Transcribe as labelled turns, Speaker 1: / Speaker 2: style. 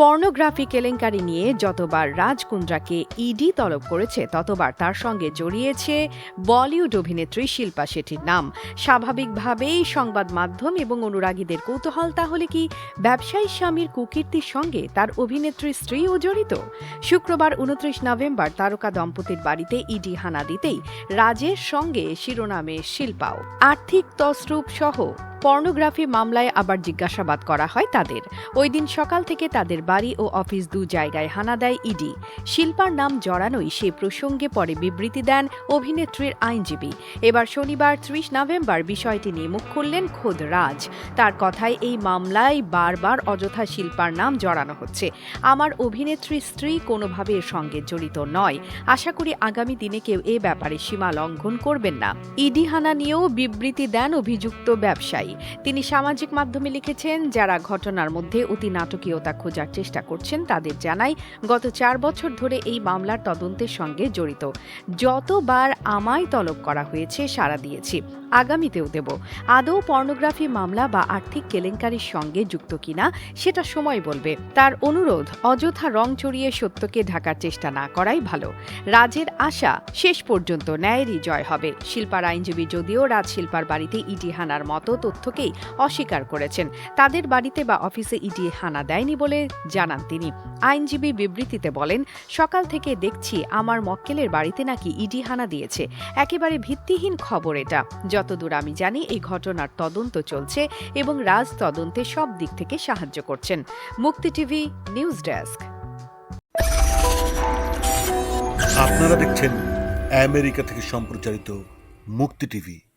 Speaker 1: Pornography কেলেঙ্কারি নিয়ে যতবার রাজ কুন্দ্রাকে ইডি তলব করেছে, ততবার তার সঙ্গে জড়িয়েছে বলিউড অভিনেত্রী শিল্পা শেঠির নাম। স্বাভাবিকভাবেই সংবাদ মাধ্যম এবং অনুরাগীদের কৌতূহল তাহলে কি ব্যবসায়ী স্বামীর কুকীর্তির সঙ্গে তার অভিনেত্রী স্ত্রীও জড়িত? শুক্রবার উনত্রিশ নভেম্বর তারকা দম্পতির বাড়িতে ইডি হানা দিতেই রাজের সঙ্গে শিরোনামে শিল্পাও। আর্থিক তসরূপ সহ পর্নোগ্রাফি মামলায় আবার জিজ্ঞাসাবাদ করা হয় তাদের। ওই দিন সকাল থেকে তাদের বাড়ি ও অফিস দু জায়গায় হানা দেয় ইডি। শিল্পার নাম জড়ানোই সে প্রসঙ্গে পরে বিবৃতি দেন অভিনেত্রীর আইনজীবী। এবার শনিবার ত্রিশ নভেম্বর বিষয়টি নিয়ে মুখ খুললেন খোদ রাজ। তার কথায় এই মামলায় বারবার অযথা শিল্পার নাম জড়ানো হচ্ছে। আমার অভিনেত্রী স্ত্রী কোনোভাবে এর সঙ্গে জড়িত নয়। আশা করি আগামী দিনে কেউ এ ব্যাপারে সীমা লঙ্ঘন করবেন না। ইডি হানা নিয়েও বিবৃতি দেন অভিযুক্ত ব্যবসায়ী। তিনি সামাজিক মাধ্যমে লিখেছেন, যারা ঘটনার মধ্যে অতি নাটকীয়তা খোঁজার চেষ্টা করছেন তাদের জানাই গত চার বছর ধরে এই মামলার তদন্তের সঙ্গে জড়িত। যতবার আমায় তলব করা হয়েছে সাড়া দিয়েছি। আগামীতেও দেব। আদৌ পর্নোগ্রাফি মামলা বা আর্থিক কেলেঙ্কারির সঙ্গে যুক্ত কিনা সেটা সময় বলবে। তার অনুরোধ, অযথা রং চড়িয়ে সত্যকে ঢাকার চেষ্টা না করাই ভালো। রাজের আশা শেষ পর্যন্ত ন্যায়েরই জয় হবে। শিল্পার আইনজীবী যদিও রাজ শিল্পার বাড়িতে ইডি হানার মতো তথ্যকেই অস্বীকার করেছেন। তাদের বাড়িতে বা অফিসে ইডি হানা দেয়নি বলে জানান তিনি। আইনজীবী বিবৃতিতে বলেন, সকাল থেকে দেখছি আমার মক্কেলের বাড়িতে নাকি ইডি হানা দিয়েছে। একেবারে ভিত্তিহীন খবর এটা। যতদূর আমি জানি, এই ঘটনার তদন্ত চলছে এবং রাজ তদন্তে সব দিক থেকে সাহায্য করছেন। মুক্তি টিভি, নিউজ ডেস্ক।
Speaker 2: আপনারা দেখছেন আমেরিকা থেকে সম্প্রচারিত মুক্তি টিভি।